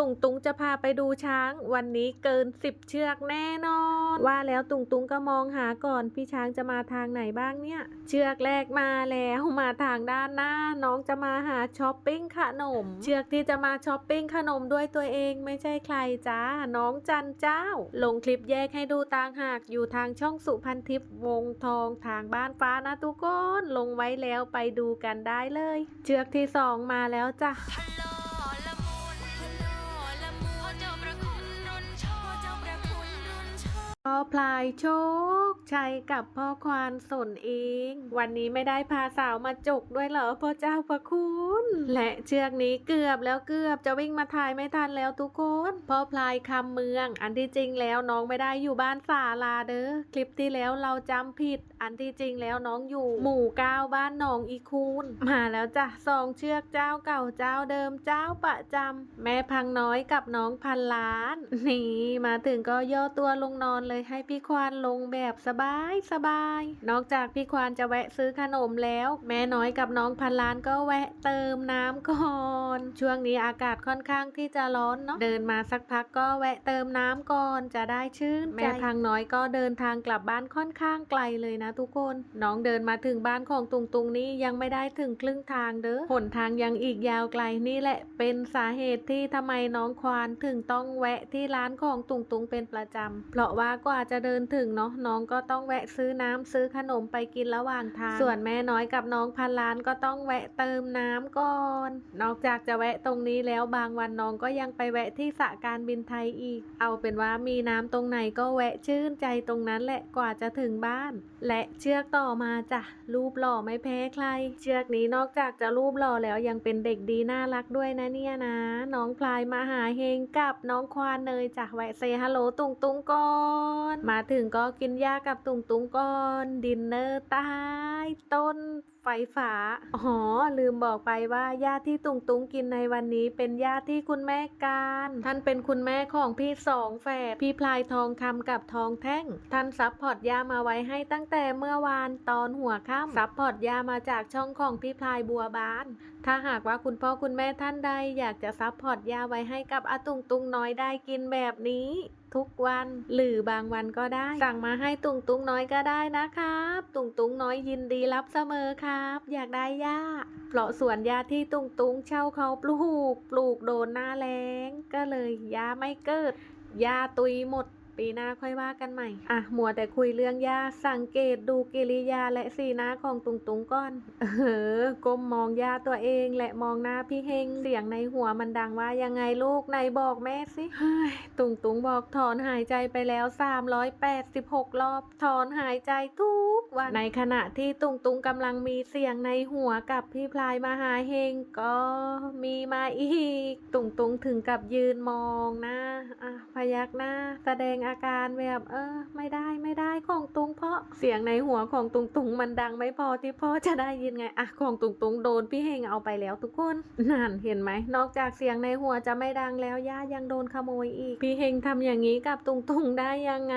ตุงตุงจะพาไปดูช้าง วันนี้เกินสิบเชือกแน่นอน ว่าแล้วตุงตุงก็มองหาก่อนพี่ช้างจะมาทางไหนบ้างเนี่ย เชือกแรกมาแล้วมาทางด้านหน้า น้องจะมาหาช้อปปิ้งขนม เชือกที่จะมาช้อปปิ้งขนมด้วยตัวเองไม่ใช่ใครจ้าน้องจันเจ้า ลงคลิปแยกให้ดูต่างหากอยู่ทางช่องสุพันทิพย์วงทองทางบ้านฟ้านะทุกคนลงไว้แล้วไปดูกันได้เลย เชือกที่สองมาแล้วจ้ะฮั พ่อพลายโชคชัยกับพ่อควานสนเอง วันนี้ไม่ได้พาสาวมาจกด้วยเหรอพ่อเจ้าพระคุณ และเชือกนี้เกือบแล้วเกือบจะวิ่งมาถ่ายไม่ทันแล้วทุกคนพ่อพลายคำเมือง อันที่จริงแล้วน้องไม่ได้อยู่บ้านสาลาเด้อคลิปที่แล้วเราจำผิด อันที่จริงแล้วน้องอยู่ หมู่เก้าบ้านหนองอีคูนมาแล้วจ้ะสองเชือกเจ้าเก่าเจ้าเดิมเจ้าประจำแม่พังน้อยกับน้องพันล้าน นี่มาถึงก็ย่อตัวลงนอนเลยให้พี่ควานลงแบบสบายสบาย นอกจากพี่ควานจะแวะซื้อขนมแล้ว แม่น้อยกับน้องพันล้านก็แวะเติมน้ำก่อน ช่วงนี้อากาศค่อนข้างที่จะร้อนเนาะเดินมาสักพักก็แวะเติมน้ำก่อนจะได้ชื่นแม่พังน้อยก็เดินทางกลับบ้านค่อนข้างไกลเลยนะทุกคน น้องเดินมาถึงบ้านของตุงตุงนี้ยังไม่ได้ถึงครึ่งทางเด้อหนทางยังอีกยาวไกลนี่แหละ เป็นสาเหตุที่ทำไมน้องควานถึงต้องแวะที่ร้านของตุงตุงเป็นประจำเพราะว่ากว่าจะเดินถึงเนาะน้องก็ต้องแวะซื้อน้ำซื้อขนมไปกินระหว่างทางส่วนแม่น้อยกับน้องพันล้านก็ต้องแวะเติมน้ำก่อน นอกจากจะแวะตรงนี้แล้วบางวันน้องก็ยังไปแวะที่สระการบินไทยอีก เอาเป็นว่ามีน้ำตรงไหนก็แวะชื่นใจตรงนั้นแหละกว่าจะถึงบ้าน และเชือกต่อมาจ้ะรูปหล่อไม่แพ้ใคร เชือกนี้นอกจากจะรูปหล่อแล้วยังเป็นเด็กดีน่ารักด้วยนะเนี่ยนะ น้องพลายมาหาเฮงกับน้องควานเนยจ้ะแวะเซฮัลโหลตุงตุงก่อนมาถึงก็กินหญ้ากับตุงตุงก่อน ดินเนอร์ใต้ต้นไฟฟ้า อ๋อ ลืมบอกไปว่าหญ้าที่ตุงตุงกินในวันนี้ เป็นหญ้าที่คุณแม่การ ท่านเป็นคุณแม่ของพี่สองแฝด พี่พลายทองคำกับทองแท่ง ท่านซับพอร์ตยามาไว้ให้ตั้งแต่เมื่อวานตอนหัวค่ำซับพอร์ตยามาจากช่องของพี่พลายบัวบาน ถ้าหากว่าคุณพ่อคุณแม่ท่านใดอยากจะซับพอร์ตยาไว้ให้กับอาตุงตุงน้อยได้กินแบบนี้ ทุกวัน หรือบางวันก็ได้ สั่งมาให้ตุงตุงน้อยก็ได้นะครับ ตุงตุงน้อยยินดีรับเสมอครับ อยากได้หญ้าเพราะสวนหญ้าที่ตุงตุงเช่าเขาปลูก ปลูกโดนหน้าแล้ง ก็เลยหญ้าไม่เกิดหญ้าตุยหมด ปีหน้าค่อยว่ากันใหม่ อะมัวแต่คุยเรื่องยาสังเกตดูกิริยาและสีหน้าของตุงตุงก่อน เออก้มมองยาตัวเองและมองหน้าพี่เฮงเสียงในหัวมันดังว่ายังไงลูกไหนบอกแม่สิเฮ้ยตุงตุงบอกถอนหายใจไปแล้ว 386 รอบ ถอนหายใจทุกวันในขณะที่ตุงตุงกำลังมีเสียงในหัวกับพี่พลายมาหาเฮงก็มีมาอีก ตุงตุงถึงกับยืนมองหน้าอะพยักหน้า แสดงอาการแบบเออ ไม่ได้ไม่ได้ของตุงเพราะเสียงในหัวของตุงตุงมันดังไม่พอที่พ่อจะได้ยินไงอะของตุงตุงโดนพี่เฮงเอาไปแล้วทุกคนนั่นเห็นไหมนอกจากเสียงในหัวจะไม่ดังแล้วย่ายังโดนขโมยอีก พี่เฮงทำอย่างนี้กับตุงตุงได้ยังไง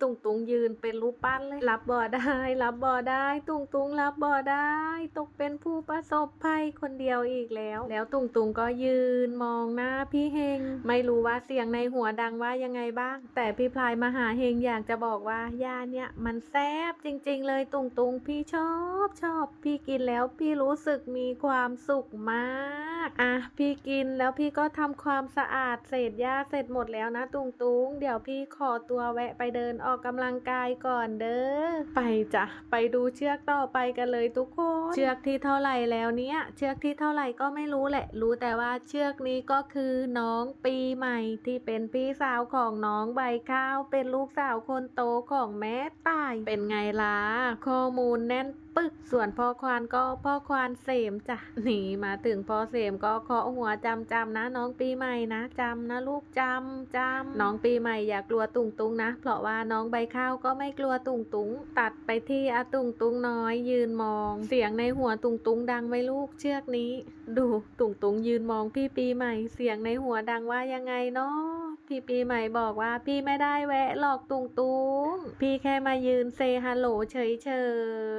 ตุงตุงยืนเป็นรูปปั้นเลย รับบ่ได้ รับบ่ได้ ตุงตุงรับบ่ได้ ตกเป็นผู้ประสบภัยคนเดียวอีกแล้ว แล้วตุงตุงก็ยืนมองหน้าพี่เฮง ไม่รู้ว่าเสียงในหัวดังว่ายังไงบ้าง แต่พี่พลายมหาเฮงอยากจะบอกว่ายาเนี่ยมันแซ่บจริงๆเลยตุงตุงพี่ชอบชอบ พี่กินแล้วพี่รู้สึกมีความสุขมาก อะ พี่กินแล้วพี่ก็ทำความสะอาดเศษหญ้าเสร็จหมดแล้วนะตุงตุงเดี๋ยวพี่ขอตัวแวะไปเดินออกกำลังกายก่อนเด้อ ไปจ้ะ ไปดูเชือกต่อไปกันเลยทุกคน เชือกที่เท่าไหร่แล้วเนี่ยเชือกที่เท่าไหร่ก็ไม่รู้แหละ รู้แต่ว่าเชือกนี้ก็คือน้องปีใหม่ที่เป็นพี่สาวของน้องใบข้าว เป็นลูกสาวคนโตของแม่ตาย เป็นไงล่ะ ข้อมูลแน่น ปึกส่วนพ่อควานก็พ่อควานเสมจ้ะนี่มาถึงพ่อเสมก็เคาะหัวจำจำนะน้องปีใหม่นะจำนะลูกจำจำน้องปีใหม่อย่ากลัวตุงตุงนะ เพราะว่าน้องใบข้าวก็ไม่กลัวตุงตุงตัดไปที่อาตุงตุงน้อย ยืนมอง เสียงในหัวตุงตุงดังไว้ลูกเชือกนี้ ดูตุงตุงยืนมองพี่ปีใหม่ เสียงในหัวดังว่ายังไงเนาะ พี่ปีใหม่บอกว่าพี่ไม่ได้แวะหรอกตุงตุงพี่แค่มายืนเซฮัลโหลเฉยเฉ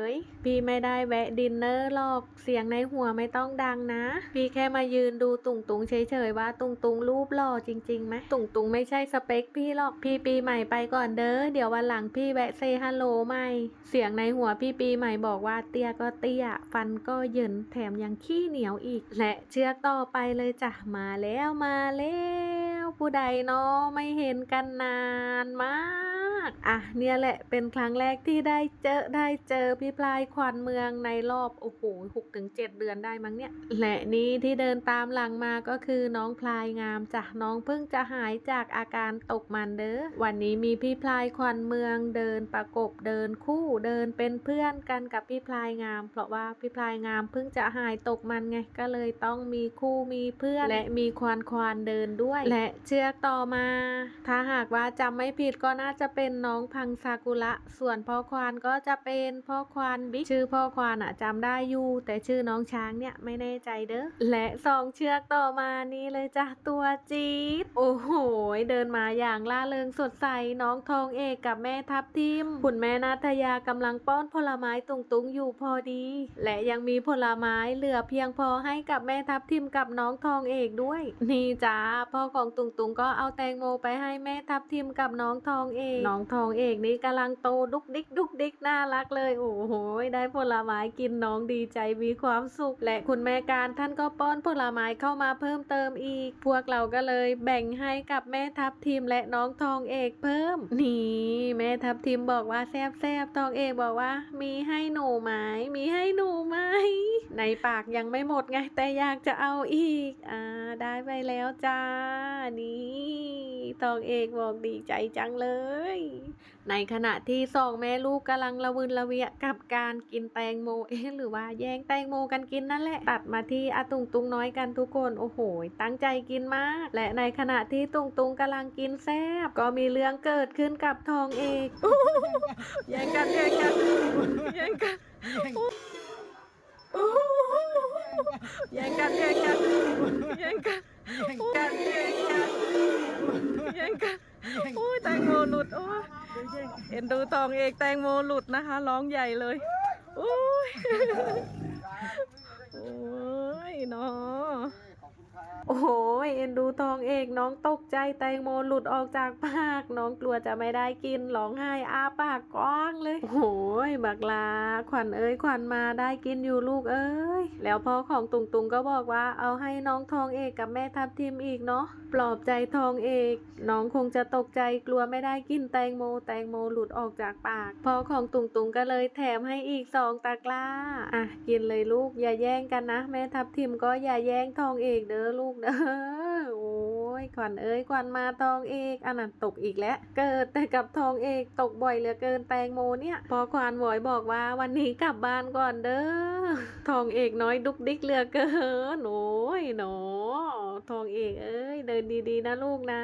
ยๆพี่ไม่ได้แวะดินเนอร์หรอกเสียงในหัวไม่ต้องดังนะ พี่แค่มายืนดูตุงตุงเฉยเฉยๆว่าตุงตุงรูปหล่อจริงๆไหมตุงตุงไม่ใช่สเปคพี่หรอกพี่ปีใหม่ไปก่อนเด้อเดี๋ยววันหลังพี่แวะเซฮัลโหลใหม่ เสียงในหัวพี่ปีใหม่บอกว่าเตี้ยก็เตี้ย ฟันก็เยินแถมยังขี้เหนียวอีก และเชือกต่อไปเลยจ้ะมาแล้วมาแล้ว ผู้ใดเนาะไม่เห็นกันนานมาก อะ เนี่ยแหละเป็นครั้งแรกที่ได้เจอได้เจอพี่พลายขวัญเมืองในรอบโอ้โหหกถึงเจ็ดเดือนได้มั้งเนี่ย และนี่ที่เดินตามหลังมาก็คือน้องพลายงามจ้ะน้องเพิ่งจะหายจากอาการตกมันเด้อวันนี้มีพี่พลายขวัญเมืองเดินประกบเดินคู่เดินเป็นเพื่อนกันกับพี่พลายงาม เพราะว่าพี่พลายงามเพิ่งจะหายตกมันไงก็เลยต้องมีคู่มีเพื่อน และมีควานควานเดินด้วย และเชือกต่อมา ถ้าหากว่าจำไม่ผิดก็น่าจะเป็นน้องพังซากุระ ส่วนพ่อควานก็จะเป็นพ่อควานบิ๊กชื่อพ่อควานอะจำได้อยู่แต่ชื่อน้องช้างเนี่ยไม่แน่ใจเด้อและสองเชือกต่อมานี่เลยจ้ะตัวจี๊ดโอ้โหเดินมาอย่างล่าเริงสดใสน้องทองเอกกับแม่ทับทิมคุณแม่นาทยากำลังป้อนผลไม้ตุงตุงๆอยู่พอดี และยังมีผลไม้เหลือเพียงพอให้กับแม่ทับทิมกับน้องทองเอกด้วย นี่จ้าพ่อของตุงตุงก็เอาแตงโมไปให้แม่ทับทิมกับน้องทองเอกน้องทองเอกนี่กำลังโตดุกดิกดุกดิกน่ารักเลย โอ้โหได้ผลไม้กินน้องดีใจมีความสุข และคุณแม่การท่านก็ป้อนผลไม้เข้ามาเพิ่มเติมอีก พวกเราก็เลยแบ่งให้กับแม่ทับทิมและน้องทองเอกเพิ่ม นี่ แม่ทับทิมบอกว่าแซบแซบทองเอกบอกว่า มีให้หนูไหมมีให้หนูไหมในปากยังไม่หมดไงแต่อยากจะเอาอีกอ่าได้ไปแล้วจ้านี่ทองเอกบอกดีใจจังเลยในขณะที่สองแม่ลูกกำลังละวืนละเวียกับการกินแตงโมเอ๊หรือว่าแย่งแตงโมกันกินนั่นแหละ ตัดมาที่อาตุงตุงน้อยกันทุกคนโอ้โห ตั้งใจกินมาก และในขณะที่ตุงตุงกำลังกินแซบก็มีเรื่องเกิดขึ้นกับทองเอกแย่งกันแย่งกันแย่งกันแย่งกันแย่งกันแย่งกันแย่งกันแย่งกัน อ้ยแตงโมหลุดโอ้ยเอ็นดูตองเอกแตงโมหลุดนะคะ ร้องใหญ่เลยโอ้ยโอ้ยเนาะโอ้โห เอ็นดูทองเอกน้องตกใจแตงโมหลุดออกจากปาก น้องกลัวจะไม่ได้กินร้องไห้อ้าปากกว้างเลยโอ้โหบักลา ขวัญเอ้ยขวัญมาได้กินอยู่ลูกเอ้ย แล้วพ่อของตุงตุงก็บอกว่าเอาให้น้องทองเอกกับแม่ทับทิมอีกเนาะปลอบใจทองเอก น้องคงจะตกใจกลัวไม่ได้กินแตงโม แตงโมหลุดออกจากปากพ่อของตุงตุงก็เลยแถมให้อีกสองตะกร้าอะกินเลยลูกอย่าแย่งกันนะ แม่ทับทิมก็อย่าแย่งทองเอกเด้อลูกเด้อ ขวัญเอ้ยขวัญมาทองเอกอันนั้นตกอีกแล้ว เกิดแต่กับทองเอกตกบ่อยเหลือเกินแตงโมเนี่ย พอขวานหวอยบอกว่าวันนี้กลับบ้านก่อนเด้อทองเอกน้อยดุกดิกเหลือเกินโอ้ยหนอ ทองเอกเอ้ย เดินดีๆ นะลูกนะ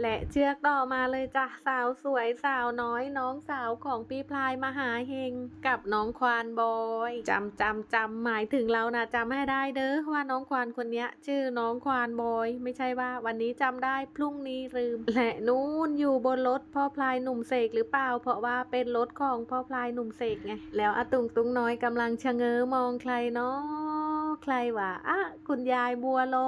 และเชือกต่อมาเลยจ้ะสาวสวยสาวน้อยน้องสาวของพี่พลายมหาเฮงกับน้องควานบอยจำจำจำหมายถึงเรานะจำให้ได้เด้อว่าน้องควานคนนี้ชื่อน้องควานบอย ไม่ใช่ว่าวันนี้จำได้พรุ่งนี้ลืม และนู่นอยู่บนรถพ่อพลายหนุ่มเสกหรือเปล่า เพราะว่าเป็นรถของพ่อพลายหนุ่มเสกไงแล้วอตุงตุงน้อยกำลังชะเง้อมองใครเนาะ ใครวะอะคุณยายบัวลอ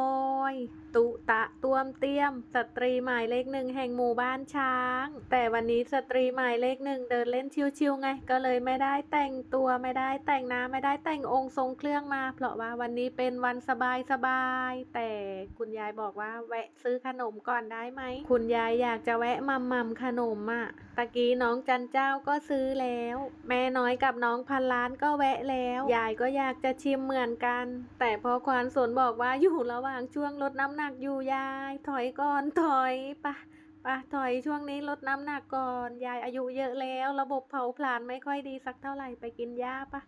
ย ตุตะตวมเตี้ยม สตรีหมายเลขหนึ่งแห่งหมู่บ้านช้าง แต่วันนี้สตรีหมายเลขหนึ่งเดินเล่นชิวๆไง ก็เลยไม่ได้แต่งตัวไม่ได้แต่งหน้าไม่ได้แต่งองค์ทรงเครื่องมา เพราะว่าวันนี้เป็นวันสบายสบายๆแต่คุณยายบอกว่าแวะซื้อขนมก่อนได้ไหม คุณยายอยากจะแวะมัมมัมขนมอะตะกี้น้องจันเจ้าก็ซื้อแล้ว แม่น้อยกับน้องพันล้านก็แวะแล้ว ยายก็อยากจะชิมเหมือนกัน แต่พอควานสนบอกว่าอยู่ระหว่างช่วงลดน้ำหนักอยู่ยาย ถอยก่อนถอยปะปะถอยช่วงนี้ลดน้ำหนักก่อน ยายอายุเยอะแล้ว ระบบเผาผลาญไม่ค่อยดีสักเท่าไหร่ไปกินยาปะ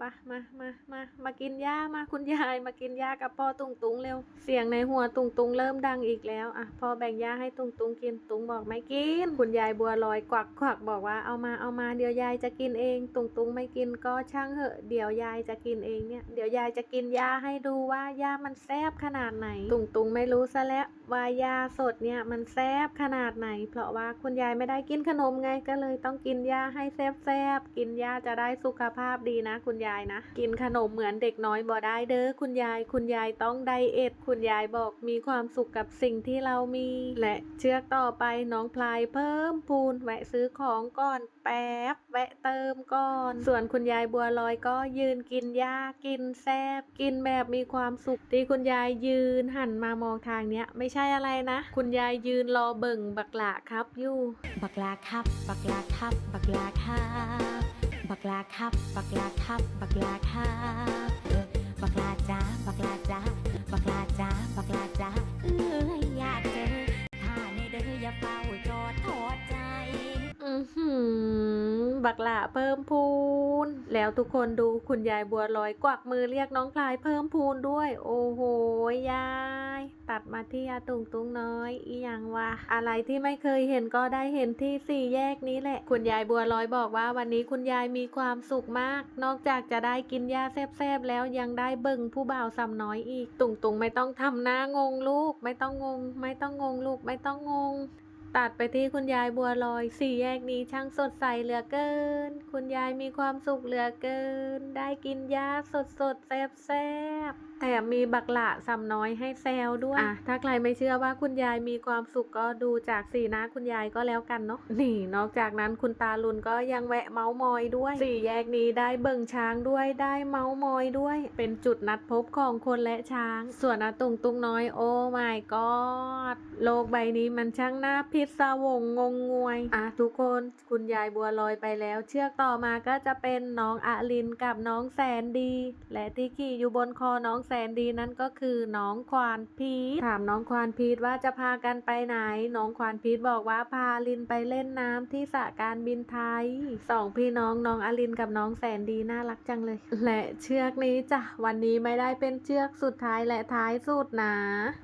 ปะมามามามากินหญ้ามาคุณยายมากินหญ้ากับพ่อตุงตุงเร็ว เสียงในหัวตุงตุงเริ่มดังอีกแล้วอะพ่อแบ่งหญ้าให้ตุงตุงกินตุงบอกไม่กิน คุณยายบัวลอยกวักกวักบอกว่าเอามาเอามาเดี๋ยวยายจะกินเองตุงตุงไม่กินก็ช่างเหอะ เดี๋ยวยายจะกินเองเนี่ยเดี๋ยวยายจะกินหญ้าให้ดูว่าหญ้ามันแซ่บขนาดไหน ตุงตุงไม่รู้ซะแล้วว่าหญ้าสดเนี่ยมันแซ่บขนาดไหน เพราะว่าคุณยายไม่ได้กินขนมไงก็เลยต้องกินหญ้าให้แซ่บๆกินหญ้าจะได้สุขภาพดีนะ คุณยายนะ กินขนมเหมือนเด็กน้อยบ่ได้เด้อคุณยาย คุณยายต้องไดเอทคุณยายบอกมีความสุขกับสิ่งที่เรามี และเชือกต่อไปน้องพลายเพิ่มพูนแวะซื้อของก่อนแป๊บแวะเติมก่อน ส่วนคุณยายบัวลอยก็ยืนกินหญ้ากินแซบกินแบบมีความสุขที่คุณยายยืนหันมามองทางเนี้ย ไม่ใช่อะไรนะ คุณยายยืนรอเบิ่งบักหลาครับอยู่ บักลาครับ บักลาครับ บักลาครับ บักลาครับ บักลาครับ บักลาครับเออบักลาจ้าบักลาจ้าบักลาจ้าบักลาจ้าเอ้ยอยากเจอถ้าในเด้ออย่าเฝ้าจอดทอดใจ อือหือ บักหละเพิ่มพูน แล้วทุกคนดูคุณยายบัวลอยกวักมือเรียกน้องพลายเพิ่มพูนด้วย โอ้โหยาย ตัดมาที่อาตุงตุงน้อย อีหยังวะอะไรที่ไม่เคยเห็นก็ได้เห็นที่สี่แยกนี้แหละ คุณยายบัวลอยบอกว่าวันนี้คุณยายมีความสุขมาก นอกจากจะได้กินยาแซบๆแล้วยังได้เบิ่งผู้บ่าวซ้ำน้อยอีก ตุงตุงไม่ต้องทำหน้างงลูก ไม่ต้องงง ไม่ต้องงงลูกไม่ต้องงง ตัดไปที่คุณยายบัวลอยสี่แยกนี้ช่างสดใสเหลือเกิน คุณยายมีความสุขเหลือเกิน ได้กินยาสดสดๆแซ่บแซ่บๆ แถมมีบักหละซ้ำน้อยให้แซวด้วยอะถ้าใครไม่เชื่อว่าคุณยายมีความสุขก็ดูจากสีหน้าคุณยายก็แล้วกันเนาะนี่ นอกจากนั้นคุณตาลุนก็ยังแวะเมาส์มอยด้วยสี่แยกนี้ได้เบิ่งช้างด้วยได้เมาส์มอยด้วย เป็นจุดนัดพบของคนและช้าง ส่วนอาตุงตุงน้อยโอ้ my god โลกใบนี้มันช่างน่าพิศวงงงงวยอะทุกคนคุณยายบัวลอยไปแล้ว เชือกต่อมาก็จะเป็นน้องอาลินกับน้องแสนดี และที่ขี่อยู่บนคอน้องแสนดีนั่นก็คือน้องควานพีทถามน้องควานพีทว่าจะพากันไปไหน น้องควานพีทบอกว่าพาลินไปเล่นน้ำที่สระการบินไทยสองพี่น้องน้องอาลินกับน้องแสนดีน่ารักจังเลย และเชือกนี้จ้ะวันนี้ไม่ได้เป็นเชือกสุดท้ายและท้ายสุดนะ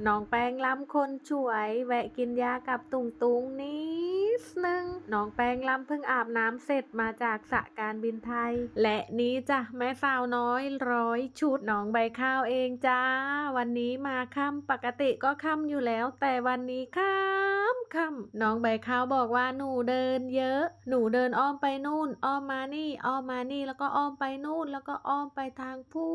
น้องแป้งล้ำคนช่วย แวะกินยากับตุงตุงนิดนึงน้องแป้งล้ำเพิ่งอาบน้ำเสร็จมาจากสระการบินไทย และนี้จ้ะแม่สาวน้อยร้อยชุดน้องใบข้าวเอเองจ้า วันนี้มาค่ำปกติก็ค่ำอยู่แล้ว แต่วันนี้ค่ำค่ำน้องใบข้าวบอกว่าหนูเดินเยอะ หนูเดินอ้อมไปนู่น อ้อมมานี่ อ้อมมานี่แล้วก็อ้อมไปนู่น แล้วก็อ้อมไปทางพู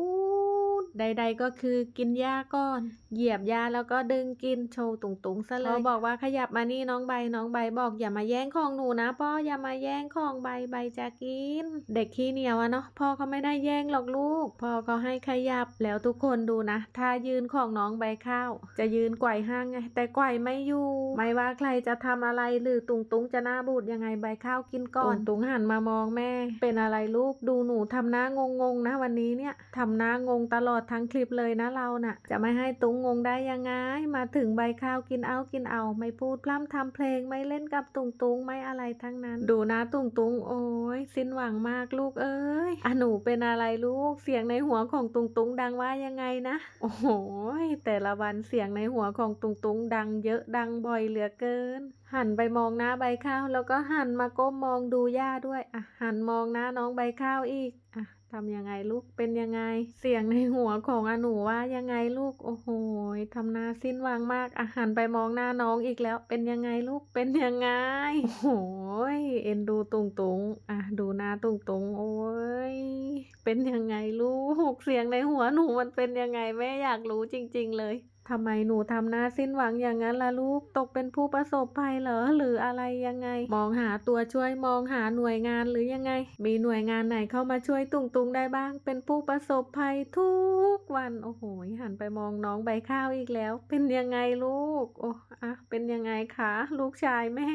นใด ๆ ก็คือกินหญ้าก่อน เหยียบหญ้าแล้วก็ดึงกินโชว์ตุงตุงๆซะเลยพอบอกว่าขยับมานี่น้องใบน้องใบบอกอย่ามาแย่งของหนูนะพ่ออย่ามาแย่งของใบใบจะกิน เด็กขี้เหนียวอะเนาะพ่อเขาไม่ได้แย่งหรอกลูกพ่อเขาให้ขยับแล้วทุกคนดูนะท่ายืนของน้องใบข้าว จะยืนไกวห้างไง แต่ไกวไม่อยู่ ไม่ว่าใครจะทำอะไรหรือตุงตุงจะหน้าบูดยังไงใบข้าวกินก่อนตุงตุงหันมามองแม่ เป็นอะไรลูกดูหนูทำหน้างงงๆนะวันนี้เนี่ยทำหน้างงตลอดทั้งคลิปเลยนะเราน่ะ จะไม่ให้ตุงงงได้ยังไง มาถึงใบข้าวกินเอากินเอา ไม่พูดพร่ำทำเพลงไม่เล่นกับตุงตุงไม่อะไรทั้งนั้น ดูนะตุงตุงโอ้ยสิ้นหวังมากลูกเอ้ยอะหนูเป็นอะไรลูกเสียงในหัวของตุงตุงดังว่ายังไงนะ โอ้โหยแต่ละวันเสียงในหัวของตุงตุงดังเยอะดังบ่อยเหลือเกิน หันไปมองหน้าใบข้าว แล้วก็หันมาก้มมองดูย่าด้วยอะหันมองหน้าน้องใบข้าวอีกอะ ทำยังไงลูกเป็นยังไง เสียงในหัวของอาหนูว่ายังไงลูกโอ้โหทำหน้าสิ้นหวังมากอาหารไปมองหน้าน้องอีกแล้ว เป็นยังไงลูกเป็นยังไงโอ้โหยเอ็นดูตุงตุงอะดูหน้าตุงตุงโอ้ยเป็นยังไงลูกเสียงในหัวหนูมันเป็นยังไงแม่อยากรู้จริง ๆ เลย ทำไมหนูทำหน้าสิ้นหวังอย่างนั้นล่ะลูก ตกเป็นผู้ประสบภัยเหรอหรืออะไรยังไง มองหาตัวช่วยมองหาหน่วยงานหรือยังไง มีหน่วยงานไหนเข้ามาช่วยตุงตุงได้บ้าง เป็นผู้ประสบภัยทุกวันโอ้โหหันไปมองน้องใบข้าวอีกแล้ว เป็นยังไงลูก โอ้อะเป็นยังไงคะ ลูกชายแม่